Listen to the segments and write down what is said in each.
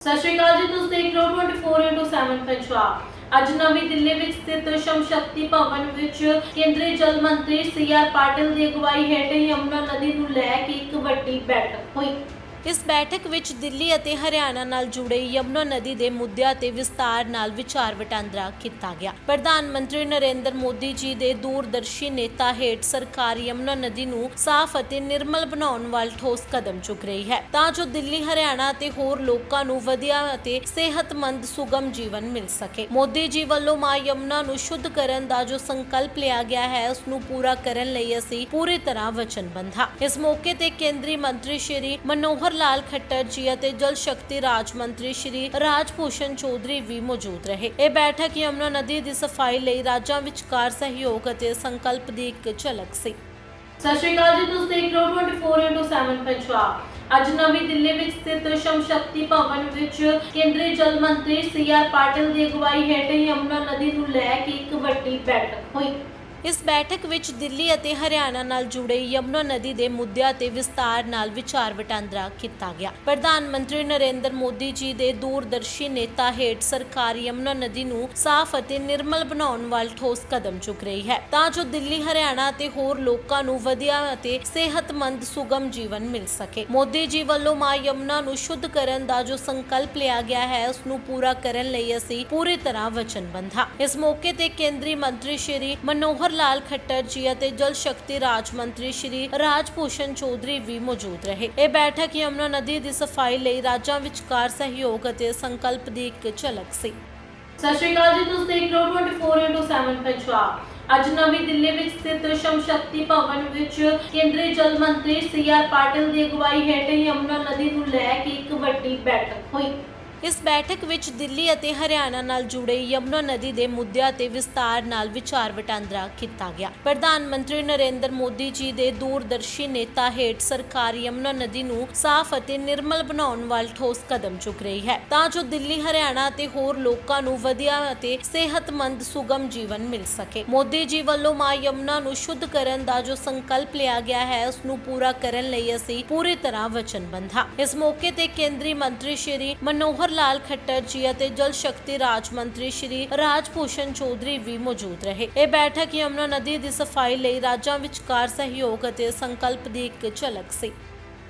ਸਤਿ ਸ਼੍ਰੀ ਅਕਾਲ ਜੀ, ਤੁਸੀਂ ਦੇਖ ਰਹੇ ਹੋ 24x7 ਪੰਜਾਬ। ਅੱਜ ਨਵੀਂ ਦਿੱਲੀ ਵਿੱਚ ਸਥਿਤ ਸ਼ਮ ਭਵਨ ਵਿੱਚ ਕੇਂਦਰੀ ਜਲ ਮੰਤਰੀ ਸੀ ਆਰ ਪਾਟਿਲ ਦੀ ਅਗਵਾਈ ਹੇਠ ਯਮੁਨਾ ਨਦੀ ਨੂੰ ਲੈ ਕੇ ਇੱਕ ਵੱਡੀ ਬੈਠਕ ਹੋਈ। ਇਸ ਬੈਠਕ ਵਿੱਚ ਦਿੱਲੀ ਅਤੇ ਹਰਿਆਣਾ ਨਾਲ ਜੁੜੇ ਯਮੁਨਾ ਨਦੀ ਦੇ ਮੁੱਦਿਆਂ ਤੇ ਵਿਸਤਾਰ ਨਾਲ ਵਿਚਾਰ ਵਟਾਂਦਰਾ ਕੀਤਾ ਗਿਆ। ਪ੍ਰਧਾਨ ਮੰਤਰੀ ਨਰਿੰਦਰ ਮੋਦੀ ਜੀ ਦੇ ਦੂਰਦਰਸ਼ੀ ਨੇਤਾ ਹੇਠ ਸਰਕਾਰ ਯਮੁਨਾ ਨਦੀ ਨੂੰ ਸਾਫ਼ ਅਤੇ ਨਿਰਮਲ ਬਣਾਉਣ ਵੱਲ ਠੋਸ ਕਦਮ ਚੁੱਕ ਰਹੀ ਹੈ। ਤਾਂ ਜੋ ਦਿੱਲੀ, ਹਰਿਆਣਾ ਅਤੇ ਹੋਰ ਲੋਕਾਂ ਨੂੰ ਵਧੀਆ ਅਤੇ ਸਿਹਤਮੰਦ ਸੁਗਮ ਜੀਵਨ ਮਿਲ ਸਕੇ। ਮੋਦੀ ਜੀ ਵੱਲੋਂ ਮਾਂ ਯਮੁਨਾ ਨੂੰ ਸ਼ੁੱਧ ਕਰਨ ਦਾ ਜੋ ਸੰਕਲਪ ਲਿਆ ਗਿਆ ਹੈ, ਉਸ ਨੂੰ ਪੂਰਾ ਕਰਨ ਲਈ ਅਸੀਂ ਪੂਰੀ ਤਰ੍ਹਾਂ ਵਚਨਬੱਧ ਹਾਂ। ਇਸ ਮੌਕੇ ਤੇ ਕੇਂਦਰੀ ਮੰਤਰੀ ਸ਼੍ਰੀ ਮਨੋਹਰ ਲਾਲ ਖੱਟਰ ਜੀ ਅਤੇ ਜਲ ਸ਼ਕਤੀ ਰਾਜ ਮੰਤਰੀ ਸ਼੍ਰੀ ਰਾਜ ਚੌਧਰੀ ਵੀ ਮੌਜੂਦ ਰਹੇ। ਇਹ ਬੈਠਕ ਯਮੁਨਾ ਨਦੀ ਦੀ ਸਫ਼ਾਈ ਲਈ ਰਾਜਾਂ ਵਿਚਕਾਰ ਸਹਿਯੋਗ ਅਤੇ ਸੰਕਲਪ ਦੀ ਇੱਕ ਝਲਕ ਸੀ। ਸਤਿ ਸ਼੍ਰੀ ਅਕਾਲ ਜੀ, ਤੁਸੀਂ ਦੇਖ ਰਹੇ ਹੋ 24x7 ਪੰਜਾਬ। ਅੱਜ ਨਵੀਂ ਦਿੱਲੀ ਵਿੱਚ ਸਥਿਤ ਸ਼ਮ ਸ਼ਕਤੀ ਭਵਨ ਵਿੱਚ ਕੇਂਦਰੀ ਜਲ ਮੰਤਰੀ ਸੀ ਆਰ ਪਾਟਿਲ ਦੀ ਅਗਵਾਈ ਹੇਠ ਯਮੁਨਾ ਨਦੀ ਨੂੰ ਲੈ ਕੇ ਇੱਕ ਵੱਡੀ ਬੈਠਕ ਹੋਈ। ਇਸ ਬੈਠਕ ਵਿੱਚ ਦਿੱਲੀ ਅਤੇ ਹਰਿਆਣਾ ਨਾਲ ਜੁੜੇ ਯਮੁਨਾ ਨਦੀ ਦੇ ਮੁੱਦਿਆਂ ਤੇ ਵਿਸਤਾਰ ਨਾਲ ਵਿਚਾਰ ਵਟਾਂਦਰਾ ਕੀਤਾ ਗਿਆ। ਪ੍ਰਧਾਨ ਮੰਤਰੀ ਨਰਿੰਦਰ ਮੋਦੀ ਜੀ ਦੇ ਦੂਰਦਰਸ਼ੀ ਨੇਤਾ ਹੇਠ ਸਰਕਾਰ ਯਮੁਨਾ ਨਦੀ ਨੂੰ ਸਾਫ਼ ਅਤੇ ਨਿਰਮਲ ਬਣਾਉਣ ਵੱਲ ਠੋਸ ਕਦਮ ਚੁੱਕ ਰਹੀ ਹੈ। ਤਾਂ ਜੋ ਦਿੱਲੀ, ਹਰਿਆਣਾ ਅਤੇ ਹੋਰ ਲੋਕਾਂ ਨੂੰ ਵਧੀਆ ਅਤੇ ਸਿਹਤਮੰਦ ਸੁਗਮ ਜੀਵਨ ਮਿਲ ਸਕੇ। ਮੋਦੀ ਜੀ ਵੱਲੋਂ ਮਾਂ ਯਮੁਨਾ ਨੂੰ ਸ਼ੁੱਧ ਕਰਨ ਦਾ ਜੋ ਸੰਕਲਪ ਲਿਆ ਗਿਆ ਹੈ, ਉਸ ਨੂੰ ਪੂਰਾ ਕਰਨ ਲਈ ਅਸੀਂ ਪੂਰੀ ਤਰ੍ਹਾਂ ਵਚਨਬੱਧ ਹਾਂ। ਇਸ ਮੌਕੇ ਤੇ ਕੇਂਦਰੀ ਮੰਤਰੀ ਸ਼੍ਰੀ ਮਨੋਹਰ ਲਾਲ ਖੱਟਰ ਜੀ ਅਤੇ ਜਲ ਸ਼ਕਤੀ ਰਾਜ ਮੰਤਰੀ ਸ਼੍ਰੀ ਰਾਜ ਚੌਧਰੀ ਵੀ ਮੌਜੂਦ ਰਹੇ। ਇਹ ਬੈਠਕ ਯਮੁਨਾ ਨਦੀ ਦੀ ਸਫ਼ਾਈ ਲਈ ਰਾਜਾਂ ਵਿਚਕਾਰ ਸਹਿਯੋਗ ਅਤੇ ਸੰਕਲਪ ਦੀ ਇੱਕ ਝਲਕ ਸੀ। ਸਤਿ ਸ਼੍ਰੀ ਅਕਾਲ ਜੀ, ਤੁਸੀਂ ਦੇਖ ਰਹੇ ਹੋ 24x7 ਪੰਜਾਬ। ਅੱਜ ਨਵੀਂ ਦਿੱਲੀ ਵਿੱਚ ਸਥਿਤ ਸ਼ਮ ਸ਼ਕਤੀ ਭਵਨ ਵਿੱਚ ਕੇਂਦਰੀ ਜਲ ਮੰਤਰੀ ਸੀ ਆਰ ਪਾਟਿਲ ਦੀ ਅਗਵਾਈ ਹੇਠ ਯਮੁਨਾ ਨਦੀ ਨੂੰ ਲੈ ਕੇ ਇੱਕ ਵੱਡੀ ਬੈਠਕ ਹੋਈ। ਇਸ ਬੈਠਕ ਵਿੱਚ ਦਿੱਲੀ ਅਤੇ ਹਰਿਆਣਾ ਨਾਲ ਜੁੜੇ ਯਮੁਨਾ ਨਦੀ ਦੇ ਮੁੱਦਿਆਂ ਤੇ ਵਿਸਤਾਰ ਨਾਲ ਵਿਚਾਰ ਵਟਾਂਦਰਾ ਕੀਤਾ ਗਿਆ। ਪ੍ਰਧਾਨ ਮੰਤਰੀ ਨਰਿੰਦਰ ਮੋਦੀ ਜੀ ਦੇ ਦੂਰਦਰਸ਼ੀ ਨੇਤਾ ਹੇਠ ਸਰਕਾਰ ਯਮੁਨਾ ਨਦੀ ਨੂੰ ਸਾਫ਼ ਅਤੇ ਨਿਰਮਲ ਬਣਾਉਣ ਵੱਲ ਠੋਸ ਕਦਮ ਚੁੱਕ ਰਹੀ ਹੈ। ਤਾਂ ਜੋ ਦਿੱਲੀ, ਹਰਿਆਣਾ ਅਤੇ ਹੋਰ ਲੋਕਾਂ ਨੂੰ ਵਧੀਆ ਅਤੇ ਸਿਹਤਮੰਦ ਸੁਗਮ ਜੀਵਨ ਮਿਲ ਸਕੇ। ਮੋਦੀ ਜੀ ਵੱਲੋਂ ਮਾਂ ਯਮੁਨਾ ਨੂੰ ਸ਼ੁੱਧ ਕਰਨ ਦਾ ਜੋ ਸੰਕਲਪ ਲਿਆ ਗਿਆ ਹੈ, ਉਸ ਨੂੰ ਪੂਰਾ ਕਰਨ ਲਈ ਅਸੀਂ ਪੂਰੀ ਤਰ੍ਹਾਂ ਵਚਨਬੰਧ ਹਾਂ। ਇਸ ਮੌਕੇ ਤੇ ਕੇਂਦਰੀ ਮੰਤਰੀ ਸ਼੍ਰੀ ਮਨੋਹਰ ਲਾਲ ਖੱਟਰ ਜੀ ਅਤੇ ਜਲ ਸ਼ਕਤੀ ਰਾਜ ਮੰਤਰੀ ਸ਼੍ਰੀ ਰਾਜ ਚੌਧਰੀ ਵੀ ਮੌਜੂਦ ਰਹੇ। ਇਹ ਬੈਠਕ ਯਮੁਨਾ ਨਦੀ ਦੀ ਸਫ਼ਾਈ ਲਈ ਰਾਜਾਂ ਵਿਚਕਾਰ ਸਹਿਯੋਗ ਅਤੇ ਸੰਕਲਪ ਦੀ ਇੱਕ ਝਲਕ ਸੀ।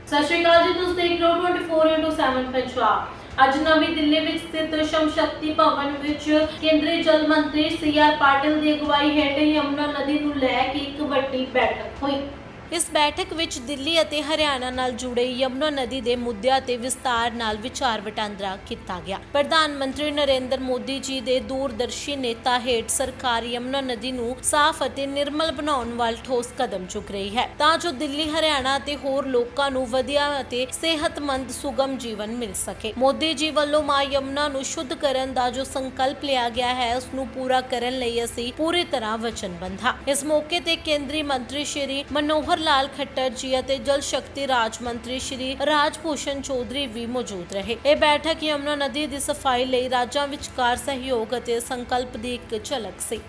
ਸਤਿ ਸ਼੍ਰੀ ਅਕਾਲ ਜੀ, ਤੁਸੀਂ ਦੇਖ ਰਹੇ ਹੋ 24x7 ਪੰਜਾਬ। ਅੱਜ ਨਵੀਂ ਦਿੱਲੀ ਵਿੱਚ ਸਥਿਤ ਸ਼ਮ ਸ਼ਕਤੀ ਭਵਨ ਵਿੱਚ ਕੇਂਦਰੀ ਜਲ ਮੰਤਰੀ ਸੀ ਆਰ ਪਾਟਿਲ ਦੀ ਅਗਵਾਈ ਹੇਠ ਯਮੁਨਾ ਨਦੀ ਨੂੰ ਲੈ ਕੇ ਇੱਕ ਵੱਡੀ ਬੈਠਕ ਹੋਈ। ਇਸ ਬੈਠਕ ਵਿੱਚ ਦਿੱਲੀ ਅਤੇ ਹਰਿਆਣਾ ਨਾਲ ਜੁੜੇ ਯਮੁਨਾ ਨਦੀ ਦੇ ਮੁੱਦਿਆਂ ਤੇ ਵਿਸਤਾਰ ਨਾਲ ਵਿਚਾਰ ਵਟਾਂਦਰਾ ਕੀਤਾ ਗਿਆ। ਪ੍ਰਧਾਨ ਮੰਤਰੀ ਨਰਿੰਦਰ ਮੋਦੀ ਜੀ ਦੇ ਦੂਰਦਰਸ਼ੀ ਨੇਤਾ ਹੇਠ ਸਰਕਾਰ ਯਮੁਨਾ ਨਦੀ ਨੂੰ ਸਾਫ਼ ਅਤੇ ਨਿਰਮਲ ਬਣਾਉਣ ਵੱਲ ਠੋਸ ਕਦਮ ਚੁੱਕ ਰਹੀ ਹੈ। ਤਾਂ ਜੋ ਦਿੱਲੀ, ਹਰਿਆਣਾ ਅਤੇ ਹੋਰ ਲੋਕਾਂ ਨੂੰ ਵਧੀਆ ਅਤੇ ਸਿਹਤਮੰਦ ਸੁਗਮ ਜੀਵਨ ਮਿਲ ਸਕੇ। ਮੋਦੀ ਜੀ ਵੱਲੋਂ ਮਾਂ ਯਮੁਨਾ ਨੂੰ ਸ਼ੁੱਧ ਕਰਨ ਦਾ ਜੋ ਸੰਕਲਪ ਲਿਆ ਗਿਆ ਹੈ, ਉਸ ਨੂੰ ਪੂਰਾ ਕਰਨ ਲਈ ਅਸੀਂ ਪੂਰੀ ਤਰ੍ਹਾਂ ਵਚਨਬੱਧ ਹਾਂ। ਇਸ ਮੌਕੇ ਤੇ ਕੇਂਦਰੀ ਮੰਤਰੀ ਸ਼੍ਰੀ ਮਨੋਹਰ ਲਾਲ ਖੱਟਰ ਜੀ ਅਤੇ ਜਲ ਸ਼ਕਤੀ ਰਾਜ ਮੰਤਰੀ ਸ਼੍ਰੀ ਰਾਜ ਭੂਸ਼ਣ ਚੌਧਰੀ ਵੀ ਮੌਜੂਦ ਰਹੇ। ਇਹ ਬੈਠਕ ਯਮੁਨਾ ਨਦੀ ਦੀ ਸਫ਼ਾਈ ਲਈ ਰਾਜਾਂ ਵਿਚਕਾਰ ਸਹਿਯੋਗ ਅਤੇ ਸੰਕਲਪ ਦੀ ਇੱਕ ਝਲਕ ਸੀ।